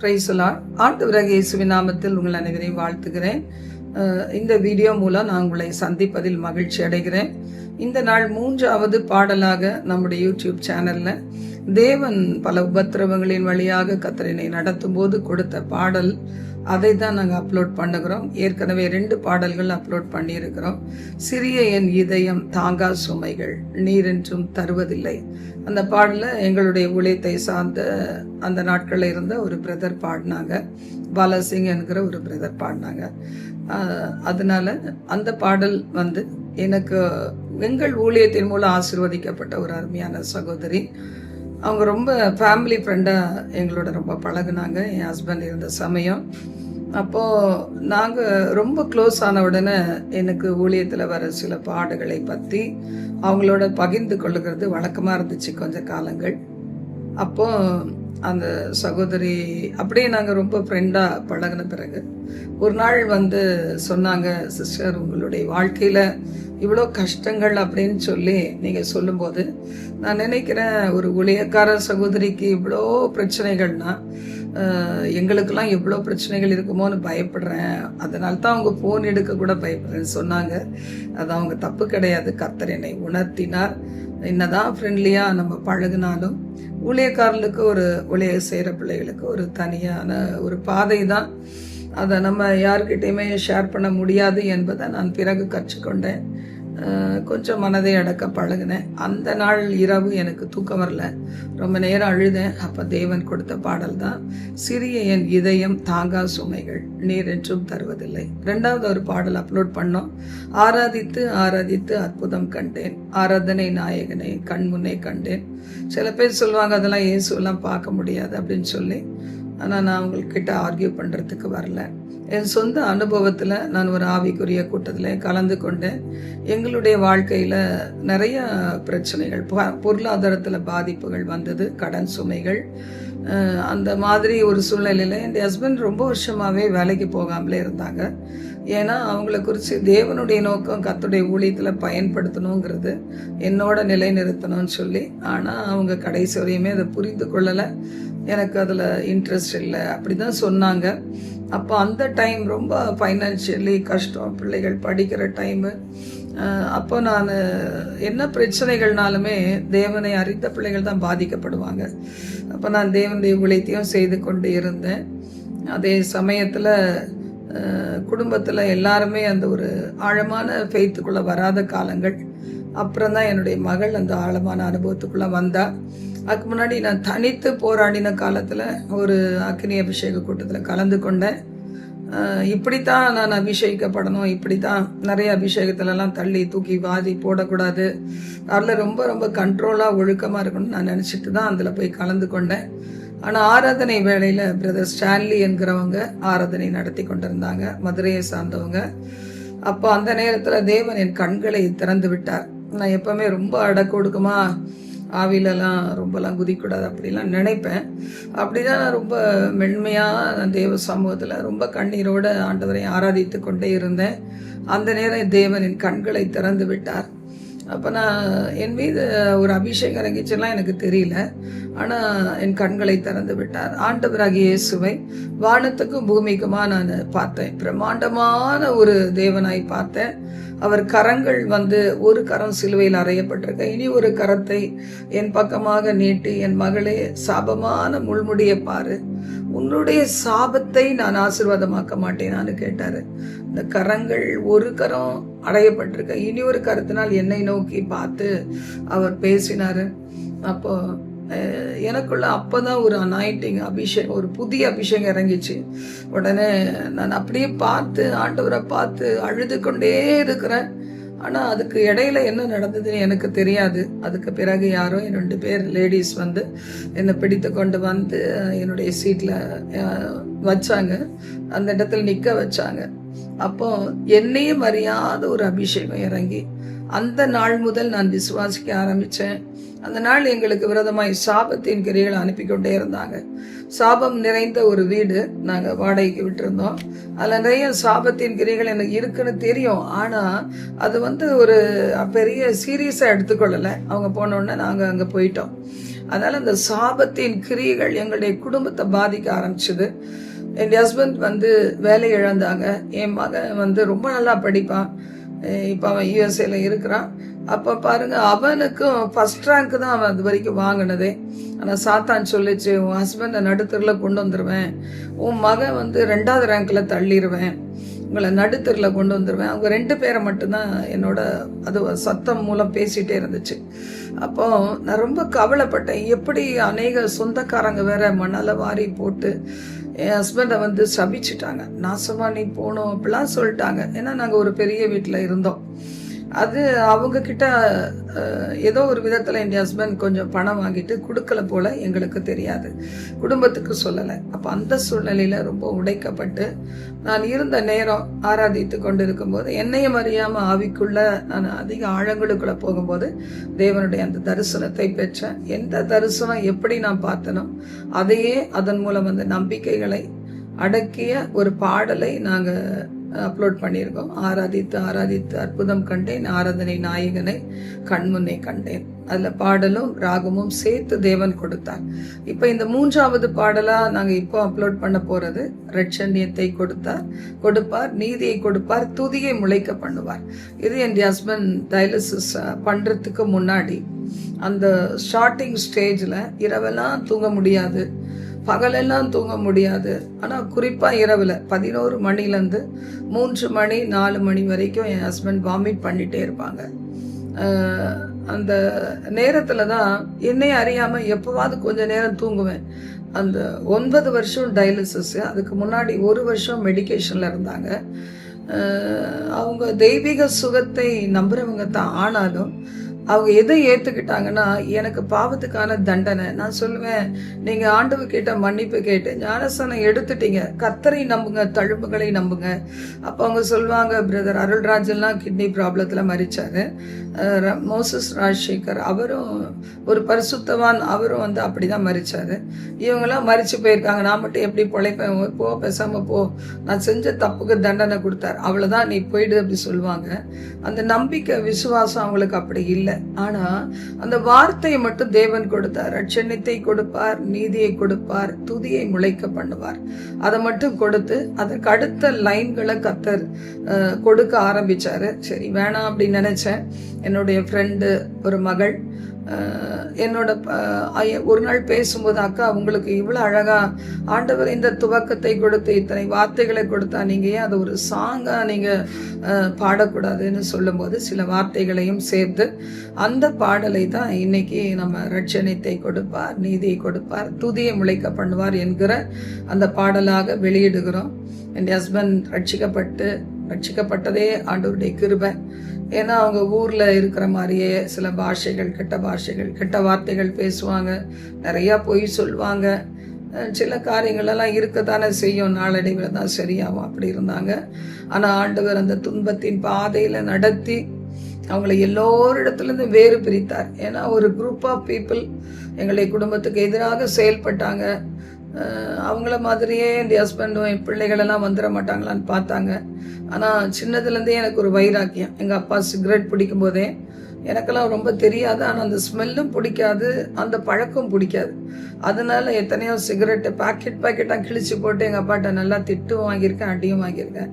பிரைசலா ஆண்டவராக இயேசுவின் நாமத்தில் உங்கள் அனைவரையும் வாழ்த்துகிறேன். இந்த வீடியோ மூலம் நான் உங்களை சந்திப்பதில் மகிழ்ச்சி அடைகிறேன். இந்த நாள் மூன்றாவது பாடலாக நம்முடைய யூடியூப் சேனல்ல தேவன் பல உபத்திரவங்களின் வழியாக கத்தரினை நடத்தும் போது கொடுத்த பாடல் அதை தான் நாங்கள் அப்லோட் பண்ணுகிறோம். ஏற்கனவே ரெண்டு பாடல்கள் அப்லோட் பண்ணியிருக்கிறோம். சிறிய என் இதயம் தாங்கா சுமைகள் நீரென்றும் தருவதில்லை. அந்த பாடலை எங்களுடைய ஊழியத்தை சார்ந்த அந்த நாட்களில் இருந்த ஒரு பிரதர் பாடினாங்க. பாலாசிங் என்கிற ஒரு பிரதர் பாடினாங்க. அதனால அந்த பாடல் வந்து எனக்கு எங்கள் ஊழியத்தின் மூலம் ஆசிர்வதிக்கப்பட்ட ஒரு அருமையான சகோதரி. அவங்க ரொம்ப ஃபேமிலி ஃப்ரெண்டாக எங்களோட ரொம்ப பழகுனாங்க. என் ஹஸ்பண்ட் இருந்த சமயம். அப்போது நாங்கள் ரொம்ப க்ளோஸ் ஆன உடனே எனக்கு ஊழியத்தில் வர சில பாடுகளை பற்றி அவங்களோட பகிர்ந்து கொள்ளுகிறது வழக்கமாக இருந்துச்சு கொஞ்சம் காலங்கள். அப்போது அந்த சகோதரி அப்படியே நாங்கள் ரொம்ப ஃப்ரெண்டாக பழகின பிறகு ஒரு நாள் வந்து சொன்னாங்க சிஸ்டர் உங்களுடைய வாழ்க்கையில் இவ்வளோ கஷ்டங்கள் அப்படின்னு சொல்லி நீங்கள் சொல்லும்போது நான் நினைக்கிறேன் ஒரு ஊழியக்கார சகோதரிக்கு இவ்வளோ பிரச்சனைகள்னா எங்களுக்கெல்லாம் எவ்வளோ பிரச்சனைகள் இருக்குமோன்னு பயப்படுறேன். அதனால தான் அவங்க ஃபோன் எடுக்க கூட பயப்படுறேன்னு சொன்னாங்க. அது அவங்க தப்பு கிடையாது. கத்தர் என்னை உணர்த்தினார். என்னதான் ஃப்ரெண்ட்லியாக நம்ம பழகுனாலும் ஊழியக்காரர்களுக்கு ஒரு ஊழிய செய்கிற பிள்ளைகளுக்கு ஒரு தனியான ஒரு பாதை தான் அதை நம்ம யார்கிட்டையுமே ஷேர் பண்ண முடியாது என்பதை நான் பிறகு கற்றுக்கொண்டேன். கொஞ்சம் மனதை அடக்க பழகினேன். அந்த நாள் இரவு எனக்கு தூக்கம் வரல. ரொம்ப நேரம் அழுதேன். அப்போ தேவன் கொடுத்த பாடல் தான் சிறிய என் இதயம் தாங்கா சுமைகள் நீர் என்றும் தருவதில்லை. ரெண்டாவது ஒரு பாடல் அப்லோட் பண்ணோம். ஆராதித்து ஆராதித்து அற்புதம் கண்டேன். ஆராதனை நாயகனை கண் முன்னே கண்டேன். சில பேர் சொல்லுவாங்க அதெல்லாம் இயேசுலாம் பார்க்க முடியாது அப்படின்னு சொல்லி. ஆனால் நான் உங்கள்கிட்ட ஆர்கியூ பண்ணுறதுக்கு வரல. என் சொந்த அனுபவத்தில் நான் ஒரு ஆவிக்குரிய கூட்டத்தில் கலந்து கொண்டேன். எங்களுடைய வாழ்க்கையில் நிறைய பிரச்சனைகள் பொருளாதாரத்தில் பாதிப்புகள் வந்தது கடன் சுமைகள். அந்த மாதிரி ஒரு சூழ்நிலையில் என் ஹஸ்பண்ட் ரொம்ப வருஷமாகவே வேலைக்கு போகாமலே இருந்தாங்க. ஏன்னா அவங்கள குறித்து தேவனுடைய நோக்கம் கத்துடைய ஊழியத்தில் பயன்படுத்தணுங்கிறது என்னோட நிலைநிறுத்தணும்னு சொல்லி. ஆனால் அவங்க கடைசி வரையுமே அதை புரிந்து கொள்ளலை. எனக்கு அதில் இன்ட்ரெஸ்ட் இல்லை. அப்படி தான் சொன்னாங்க. அப்போ அந்த டைம் ரொம்ப ஃபைனான்ஷியலி கஷ்டம் பிள்ளைகள் படிக்கிற டைமு அப்போ நான் என்ன பிரச்சனைகள்னாலுமே தேவனை அறிந்த பிள்ளைகள் தான் பாதிக்கப்படுவாங்க. அப்போ நான் தேவனுடைய உழைத்தையும் செய்து கொண்டு இருந்தேன். அதே சமயத்தில் குடும்பத்தில் எல்லாருமே அந்த ஒரு ஆழமான ஃபெய்த்துக்குள்ளே வராத காலங்கள். அப்புறம் தான் என்னுடைய மகள் அந்த ஆழமான அனுபவத்துக்குள்ளே வந்தா. அதுக்கு முன்னாடி நான் தனித்து போராடின காலத்தில் ஒரு அக்னி அபிஷேக கூட்டத்தில் கலந்து கொண்டேன். இப்படித்தான் நான் அபிஷேகிக்கப்படணும் இப்படித்தான் நிறைய அபிஷேகத்துலலாம் தள்ளி தூக்கி வாதி போடக்கூடாது. அதில் ரொம்ப ரொம்ப கண்ட்ரோலாக ஒழுக்கமாக இருக்கணும்னு நான் நினச்சிட்டு தான் அதில் போய் கலந்து கொண்டேன். ஆனால் ஆராதனை வேளையில் பிரதர் ஸ்டான்லி என்கிறவங்க ஆராதனை நடத்தி கொண்டிருந்தாங்க மதுரையை சார்ந்தவங்க. அப்போ அந்த நேரத்தில் தேவன் என் கண்களை திறந்து விட்டார். நான் எப்பவுமே ரொம்ப அடக்கொடுக்கமாக ஆவிலெல்லாம் ரொம்பலாம் குதிக்கூடாது அப்படிலாம் நினைப்பேன். அப்படிதான் நான் ரொம்ப மென்மையாக நான் தேவ சமூகத்தில் ரொம்ப கண்ணீரோடு ஆண்டவரை ஆராதித்து கொண்டே இருந்தேன். அந்த நேரம் தேவன் என் கண்களை திறந்து விட்டார். அப்போ நான் என் மீது ஒரு அபிஷேகம் இறங்கிச்செல்லாம் எனக்கு தெரியல. ஆனால் என் கண்களை திறந்து விட்டார். ஆண்டவராகிய இயேசுவை வானத்துக்கும் பூமிக்குமா நான் பார்த்தேன். பிரம்மாண்டமான ஒரு தேவனாய் பார்த்தேன். அவர் கரங்கள் வந்து ஒரு கரம் சிலுவையில் அறையப்பட்டிருக்க. இனி ஒரு கரத்தை என் பக்கமாக நீட்டி என் மகளே சாபமான முள்முடியை பாரு. உன்னுடைய சாபத்தை நான் ஆசீர்வாதமாக்க மாட்டேனான்னு கேட்டாரு. இந்த கரங்கள் ஒரு கரம் அடையப்பட்டிருக்க. இனி ஒரு கருத்தினால் என்னை நோக்கி பார்த்து அவர் பேசினாரு. அப்போ எனக்குள்ள அப்போ தான் ஒரு அனாயிட்டிங் அபிஷேகம் ஒரு புதிய அபிஷேகம் இறங்கிச்சு. உடனே நான் அப்படியே பார்த்து ஆண்டவரை பார்த்து அழுது கொண்டே இருக்கிறேன். ஆனால் அதுக்கு இடையில என்ன நடந்ததுன்னு எனக்கு தெரியாது. அதுக்கு பிறகு யாரோ என் ரெண்டு பேர் லேடிஸ் வந்து என்னை பிடித்து கொண்டு வந்து என்னுடைய சீட்டில் வச்சாங்க. அந்த இடத்துல நிற்க வச்சாங்க. அப்போ என்னையும் அறியாத ஒரு அபிஷேகம் இறங்கி அந்த நாள் முதல் நான் விசுவாசிக்க ஆரம்பித்தேன் அந்த நாள் எங்களுக்கு விரதமாய் சாபத்தின் கிரிகளை அனுப்பி கொண்டே இருந்தாங்க. சாபம் நிறைந்த ஒரு வீடு நாங்கள் வாடகைக்கு விட்டுருந்தோம். அதில் நிறைய சாபத்தின் கிரிகள் எனக்கு இருக்குன்னு தெரியும். ஆனால் அது வந்து ஒரு பெரிய சீரியஸாக எடுத்துக்கொள்ளலை. அவங்க போனோடனே நாங்கள் அங்கே போயிட்டோம். அதனால் அந்த சாபத்தின் கிரியைகள் எங்களுடைய குடும்பத்தை பாதிக்க ஆரம்பிச்சுது. என் ஹஸ்பண்ட் வந்து வேலை இழந்தாங்க. என் மகன் வந்து ரொம்ப நல்லா படிப்பான். இப்போ அவன் யூஎஸ்ஏல இருக்கிறான். அப்போ பாருங்க அவனுக்கும் ஃபர்ஸ்ட் ரேங்க் தான் அவன் அது வரைக்கும் வாங்கினதே. ஆனால் சாத்தான் சொல்லிச்சு உன் ஹஸ்பண்டை நடுத்தரில் கொண்டு வந்துடுவேன் உன் மகன் வந்து ரெண்டாவது ரேங்க்ல தள்ளிடுவேன் உங்களை நடுத்தரில் கொண்டு வந்துடுவேன் அவங்க ரெண்டு பேரை மட்டும்தான் என்னோட அது சத்தம் மூலம் பேசிகிட்டே இருந்துச்சு. அப்போ நான் ரொம்ப கவலைப்பட்டேன். எப்படி அநேக சொந்தக்காரங்க வேற மணலை வாரி போட்டு என் ஹஸ்பண்டை வந்து சபிச்சிட்டாங்க. நாசமா நீ போகணும் அப்படிலாம் சொல்லிட்டாங்க. ஏன்னா நாங்கள் ஒரு பெரிய வீட்டில் இருந்தோம். அது அவங்க கிட்ட ஏதோ ஒரு விதத்தில் என் ஹஸ்பண்ட் கொஞ்சம் பணம் வாங்கிட்டு கொடுக்கல போல எங்களுக்கு தெரியாது. குடும்பத்துக்கு சொல்லலை. அப்போ அந்த சூழ்நிலையில் ரொம்ப உடைக்கப்பட்டு நான் இருந்த நேரம் ஆராதித்து கொண்டு இருக்கும்போது என்னையும் அறியாமல் ஆவிக்குள்ள நான் அதிக ஆழங்களுக்குள்ள போகும்போது தேவனுடைய அந்த தரிசனத்தை பெற்றேன். எந்த தரிசனம் எப்படி நான் பார்த்தனோ அதையே அதன் மூலம் அந்த நம்பிக்கைகளை அடக்கிய ஒரு பாடலை நாங்கள் அப்லோட் பண்ணியிருக்கோம். ஆராதித்து ஆராதித்து அற்புதம் கண்டேன். ஆராதனை நாயகனை கண்முன்னே கண்டேன். அதில் பாடலும் ராகமும் சேர்த்து தேவன் கொடுத்தார். இப்போ இந்த மூன்றாவது பாடலாக நாங்கள் இப்போ அப்லோட் பண்ண போகிறது ரட்சண்யத்தை கொடுத்தார் கொடுப்பார் நீதியை கொடுப்பார் துதியை முளைக்க பண்ணுவார். இது என் ஹஸ்பண்ட் டயலிசிஸ் பண்ணுறதுக்கு முன்னாடி அந்த ஸ்டார்டிங் ஸ்டேஜில் இரவெல்லாம் தூங்க முடியாது. பகலெல்லாம் தூங்க முடியாது. ஆனால் குறிப்பாக இரவில் பதினோரு மணிலேருந்து மூன்று மணி நாலு மணி வரைக்கும் என் ஹஸ்பண்ட் வாமிட் பண்ணிகிட்டே இருப்பாங்க. அந்த நேரத்தில் தான் என்னை அறியாமல் எப்போவாவது கொஞ்சம் நேரம் தூங்குவேன். அந்த ஒன்பது வருஷம் டயாலிசிஸ் அதுக்கு முன்னாடி ஒரு வருஷம் மெடிகேஷனில் இருந்தாங்க. அவங்க தெய்வீக சுகத்தை நம்புறவங்க தான் ஆனாலும் அவங்க எதை ஏற்றுக்கிட்டாங்கன்னா எனக்கு பாவத்துக்கான தண்டனை. நான் சொல்லுவேன் நீங்கள் ஆண்டவு கிட்ட மன்னிப்பு கேட்டு ஞானசனம் எடுத்துட்டீங்க. கத்தரை நம்புங்க தழும்புகளை நம்புங்க. அப்போ அவங்க சொல்லுவாங்க பிரதர் அருள்ராஜெல்லாம் கிட்னி ப்ராப்ளத்தில் மறிச்சாரு ர- மோசஸ் ராஜசேகர் அவரும் ஒரு பரிசுத்தவான் அவரும் வந்து அப்படி தான் மறிச்சாரு இவங்கெல்லாம் மறிச்சு போயிருக்காங்க. நான் மட்டும் எப்படி பொழைப்பேன்? போ பேசாமல் போ. நான் செஞ்ச தப்புக்கு தண்டனை கொடுத்தார். அவ்வளோதான் நீ போயிடு அப்படி சொல்லுவாங்க. அந்த நம்பிக்கை விசுவாசம் அவங்களுக்கு அப்படி இல்லை. ஆனால் அந்த வார்த்தையை மட்டும் தேவன் கொடுத்தார். ரட்சணித்தை கொடுப்பார் நீதியை கொடுப்பார் துதியை முளைக்க பண்ணுவார். அதை மட்டும் கொடுத்து அதற்கு அடுத்த லைன்களை கத்தர் கொடுக்க ஆரம்பிச்சாரு. சரி வேணாம் அப்படின்னு நினைச்சேன். என்னுடைய ஃப்ரெண்டு ஒரு மகள். என்னோட ஐய- ஒரு நாள் பேசும்போது அக்கா உங்களுக்கு இவ்வளோ அழகாக ஆண்டவர் இந்த துவக்கத்தை கொடுத்து இத்தனை வார்த்தைகளை கொடுத்தா நீங்கள் ஏன் அதை ஒரு சாங்காக நீங்கள் பாடக்கூடாதுன்னு சொல்லும்போது சில வார்த்தைகளையும் சேர்த்து அந்த பாடலை தான் இன்னைக்கு நம்ம ரட்சணத்தை கொடுப்பார் நீதியை கொடுப்பார் துதியை முளைக்க பண்ணுவார் என்கிற அந்த பாடலாக வெளியிடுகிறோம். என் ஹஸ்பண்ட் ரட்சிக்கப்பட்டு ரட்சிக்கப்பட்டதே ஆண்டவருடைய கிருபை. ஏன்னா அவங்க ஊரில் இருக்கிற மாதிரியே சில பாஷைகள் கெட்ட பாஷைகள் கெட்ட வார்த்தைகள் பேசுவாங்க. நிறையா பொய் சொல்லுவாங்க சில காரியங்களெல்லாம் இருக்கத்தானே செய்யும். நாளடைவில் தான் சரியாகும். அப்படி இருந்தாங்க. ஆனால் ஆண்டவர் அந்த துன்பத்தின் பாதையில் நடத்தி அவங்கள எல்லோரிடத்துலேருந்து வேறு பிரித்தார். ஏன்னா ஒரு குரூப் ஆஃப் பீப்புள் எங்களை குடும்பத்துக்கு எதிராக செயல்பட்டாங்க. அவங்கள மாதிரியே என் ஹஸ்பண்டும் என் பிள்ளைகளெல்லாம் வந்துட மாட்டாங்களான்னு பார்த்தாங்க. ஆனால் சின்னதுலேருந்தே எனக்கு ஒரு வைராக்கியம். எங்கள் அப்பா சிகரெட் பிடிக்கும் போதே எனக்கெல்லாம் ரொம்ப தெரியாது. ஆனால் அந்த ஸ்மெல்லும் பிடிக்காது அந்த பழக்கம் பிடிக்காது. அதனால எத்தனையோ சிகரெட்டு பாக்கெட் பாக்கெட்டாக கிழிச்சு போட்டு எங்கள் அப்பாட்ட நல்லா திட்டும் வாங்கியிருக்கேன் அடியும் வாங்கியிருக்கேன்.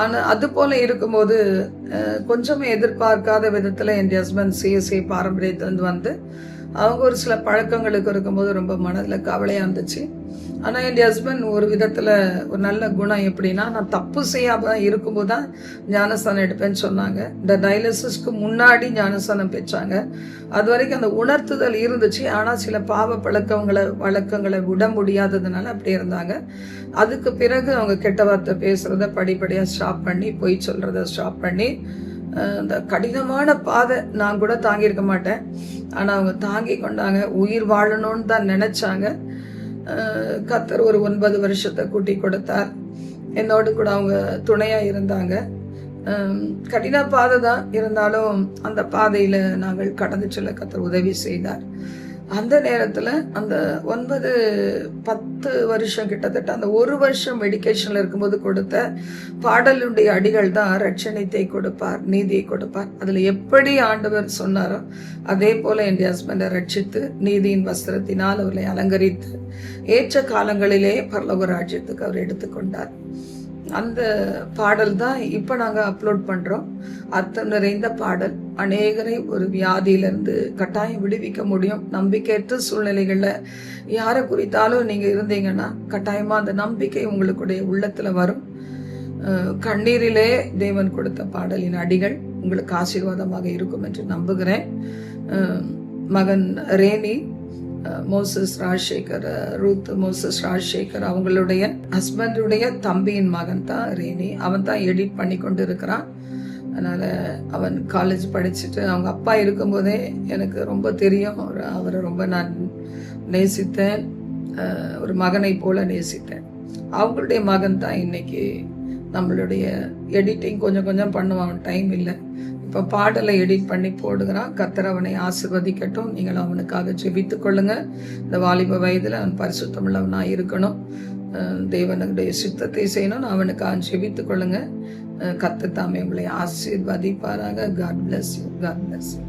ஆனால் அது போல் இருக்கும்போது கொஞ்சமே எதிர்பார்க்காத விதத்தில் என் ஹஸ்பண்ட் சிஎஸ்ஐ பாரம்பரியத்துலேருந்து வந்து அவங்க ஒரு சில பழக்கங்களுக்கு இருக்கும்போது ரொம்ப மனதில் கவலையாக இருந்துச்சு. ஆனால் என் ஹஸ்பண்ட் ஒரு விதத்தில் ஒரு நல்ல குணம் எப்படின்னா நான் தப்பு செய்யாம இருக்கும்போது தான் ஞானஸ்தானம் எடுப்பேன்னு சொன்னாங்க. இந்த டயலிசிஸ்க்கு முன்னாடி ஞானஸ்தானம் பெற்றாங்க. அது வரைக்கும் அந்த உணர்த்துதல் இருந்துச்சு. ஆனால் சில பாவ பழக்கங்களை வழக்கங்களை விட முடியாததுனால அப்படி இருந்தாங்க. அதுக்கு பிறகு அவங்க கெட்ட வார்த்தை பேசுகிறத படிப்படியாக ஸ்டாப் பண்ணி பொய் சொல்கிறத ஸ்டாப் பண்ணி இந்த கடினமான பாதை நான் கூட தாங்கியிருக்க மாட்டேன். ஆனால் அவங்க தாங்கி கொண்டாங்க. உயிர் வாழணும்னு தான் நினச்சாங்க. கத்தர் ஒரு ஒன்பது வருஷத்தை கூட்டி கொடுத்தார். என்னோடு கூட அவங்க துணையாக இருந்தாங்க. கடின பாதை தான். இருந்தாலும் அந்த பாதையில் நாங்கள் கடந்து செல்ல கத்தர் உதவி செய்தார். அந்த நேரத்தில் அந்த ஒன்பது பத்து வருஷம் கிட்டத்தட்ட அந்த ஒரு வருஷம் மெடிக்கேஷனில் இருக்கும்போது கொடுத்த பாடலுடைய அடிகள் தான் ரட்சணித்தை கொடுப்பார் நீதியை கொடுப்பார். அதில் எப்படி ஆண்டவர் சொன்னாரோ அதே போல என் ஹஸ்பண்டை ரட்சித்து நீதியின் வஸ்திரத்தினால் அவர்களை அலங்கரித்து ஏற்ற காலங்களிலே பரலோக ராஜ்யத்துக்கு அவர் எடுத்துக்கொண்டார். அந்த பாடல் தான் இப்போ நாங்கள் அப்லோட் பண்ணுறோம் அர்த்தம் நிறைந்த பாடல். அநேகரை ஒரு வியாதியிலிருந்து கட்டாயம் விடுவிக்க முடியும். நம்பிக்கையற்ற சூழ்நிலைகளில் யாரை குறித்தாலும் நீங்கள் இருந்தீங்கன்னா கட்டாயமாக அந்த நம்பிக்கை உங்களுடைய உள்ளத்தில் வரும். கண்ணீரிலே தேவன் கொடுத்த பாடலின் அடிகள் உங்களுக்கு ஆசீர்வாதமாக இருக்கும் என்று நம்புகிறேன். மகன் Renee Moses Rajasekar Ruth Moses Rajasekar அவங்களுடைய ஹஸ்பண்டுடைய தம்பியின் மகன் தான் ரேனி. அவன் தான் எடிட் பண்ணி கொண்டு இருக்கிறான் அதனால் அவன் காலேஜ் படிச்சுட்டு அவங்க அப்பா இருக்கும்போதே எனக்கு ரொம்ப தெரியும். அவர்- அவரை ரொம்ப நான் நேசித்தேன். ஒரு மகனை போல நேசித்தேன். அவங்களுடைய மகன் தான் இன்னைக்கு நம்மளுடைய எடிட்டிங் கொஞ்சம் கொஞ்சம் பண்ணுவான் டைம் இல்லை. இப்போ பாடலை எடிட் பண்ணி போடுகிறான் கத்தர் அவனை ஆசிர்வதிக்கட்டும். நீங்கள் அவனுக்காக ஜெபித்து கொள்ளுங்க. இந்த வாலிப வயதில் அவன் பரிசுத்தமுள்ளவனாக இருக்கணும். தேவனுடைய சித்தத்தை செய்யணும். அவனுக்காக ஜெபித்து கொள்ளுங்க. அஹ் தாமே உங்களை ஆசீர்வதிப்பாராக. God bless you God bless you